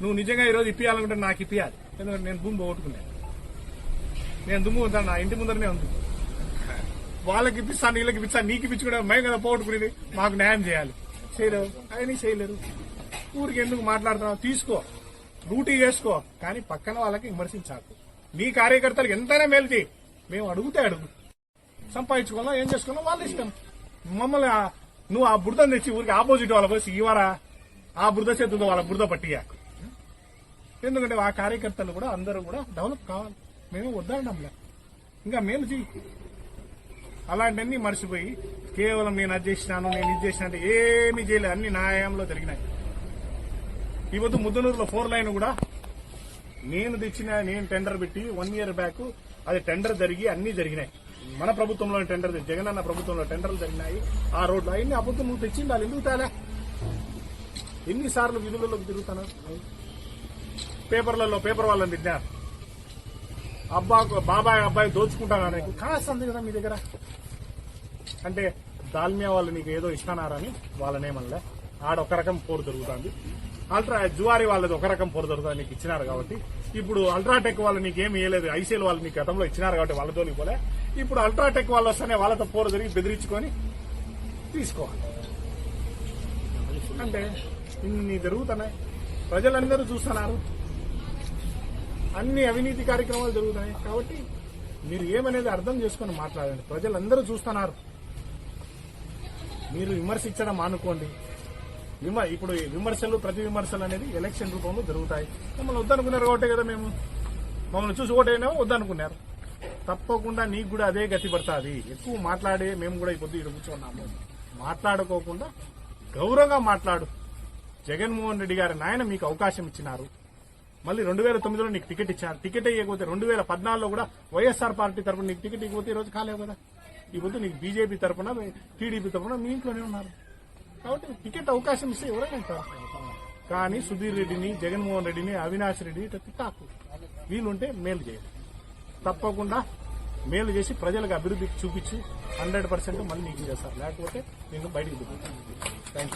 నువ్వు నిజంగా ఈ రోజు ఇప్పియాలనుకుంటే నాకు ఇప్పియాలి. ఎందుకంటే నేను భూమి పోగొట్టుకున్నాను నేను దుమ్ము ఉంటాను నా ఇంటి ముందరనే ఉంది. వాళ్ళకి ఇప్పిస్తాను వీళ్ళకి ఇప్పిస్తాను నీకు ఇప్పించుకుంటే మేము కదా పోగొట్టుకునేది. మాకు న్యాయం చేయాలి. చేయలేరు ఆయన చేయలేరు. ఊరికి ఎందుకు మాట్లాడుతున్నావు? తీసుకో. డ్యూటీ చేసుకో. కానీ పక్కన వాళ్ళకి విమర్శించాకు నీ కార్యకర్తలు ఎంతైనా మేలు చేయి. మేము అడుగుతే అడుగు. సంపాదించుకోవాలా ఏం చేసుకున్నాం? వాళ్ళ ఇష్టం. మమ్మల్ని నువ్వు ఆ బురదను తెచ్చి ఊరికి ఆపోజిట్ వాళ్ళ పోసి ఇవ్వరా ఆ బురద చేతుందో వాళ్ళ బురద పట్టియాకు ఎందుకంటే ఆ కార్యకర్తలు కూడా అందరూ కూడా డెవలప్ కావాలి. మేము వద్దనడంలే ఇంకా మేలు చెయ్యి. అలాంటివన్నీ మర్చిపోయి కేవలం నేను అది చేసినాను నేను ఇది చేసిన అంటే ఏమీ చేయలేదు. అన్ని న్యాయంలో జరిగినాయి. ఈ పొద్దు ముద్దనూరులో ఫోర్ లైన్ కూడా నేను తెచ్చిన నేను టెండర్ పెట్టి వన్ ఇయర్ బ్యాక్ అది టెండర్ జరిగి అన్ని జరిగినాయి. మన ప్రభుత్వంలో టెండర్ జగన్ అన్న ప్రభుత్వంలో టెండర్లు జరిగినాయి. ఆ రోడ్లు అవన్నీ అబద్ధం నువ్వు తెచ్చిండాలి వాళ్ళు ఎందుకు తేలే? ఎన్నిసార్లు విధులలోకి తిరుగుతాను పేపర్లలో పేపర్ వాళ్ళని తిట్టారు అబ్బా బాబాయ్ అబ్బాయి దోచుకుంటానా నీకు? కాస్తుంది కదా మీ దగ్గర. అంటే దాల్మియా వాళ్ళు నీకు ఏదో ఇస్తున్నారని వాళ్ళనేమనలే ఆడ ఒక రకం పోరు జరుగుతుంది. అల్ట్రా జువారి వాళ్ళది ఒక రకం పోరు జరుగుతుంది నీకు ఇచ్చినారు కాబట్టి. ఇప్పుడు అల్ట్రాటెక్ వాళ్ళు నీకు ఏమి ఇవ్వలేదు ఐసీఎల్ వాళ్ళు నీకు గతంలో ఇచ్చినారు కాబట్టి వాళ్ళతో పోలే. ఇప్పుడు అల్ట్రాటెక్ వాళ్ళు వస్తేనే వాళ్ళతో పోరు జరిగి బెదిరించుకొని తీసుకోవాలి. అంటే ఇన్ని జరుగుతున్నాయి. ప్రజలందరూ చూస్తున్నారు. అన్ని అవినీతి కార్యక్రమాలు జరుగుతున్నాయి. కాబట్టి మీరు ఏమనేది అర్థం చేసుకొని మాట్లాడండి. ప్రజలందరూ చూస్తున్నారు. మీరు విమర్శించడం మానుకోండి. విమ ఇప్పుడు విమర్శలు ప్రతి విమర్శలు అనేది ఎలక్షన్ రూపంలో జరుగుతాయి. మమ్మల్ని వద్దనుకున్నారు కాబట్టి కదా మేము మమ్మల్ని చూసి ఓటైనా వద్దనుకున్నారు. తప్పకుండా నీకు కూడా అదే గతి పడుతుంది. ఎక్కువ మాట్లాడే మేము కూడా ఈ పొద్దు ఇక్కడ కూర్చున్నాము. మాట్లాడుకోకుండా గౌరవంగా మాట్లాడు. జగన్మోహన్ రెడ్డి గారి నాయన మీకు అవకాశం ఇచ్చినారు. మళ్ళీ రెండు వేల తొమ్మిదిలో నీకు టికెట్ ఇచ్చారు టికెట్ ఇవ్వకపోతే రెండు వేల పద్నాలుగులో కూడా వైఎస్ఆర్ పార్టీ తరపున నీకు టికెట్ ఇవ్వకపోతే ఈ రోజు కాలేవు కదా? ఈ నీకు బీజేపీ తరపున టీడీపీ తరపున మీ ఇంట్లోనే ఉన్నారు. కాబట్టి టికెట్ అవకాశం ఇస్తే ఎవరైనా కానీ సుధీర్ రెడ్డిని జగన్మోహన్ రెడ్డిని అవినాష్ రెడ్డిని ఇట్లా తిట్టాకు. వీలుంటే మేలు చేయాలి. తప్పకుండా మేలు చేసి ప్రజలకు అభివృద్ధి చూపించి హండ్రెడ్ పర్సెంట్ మళ్ళీ నీకు చేస్తారు లేకపోతే నేను బయటికి థ్యాంక్ యూ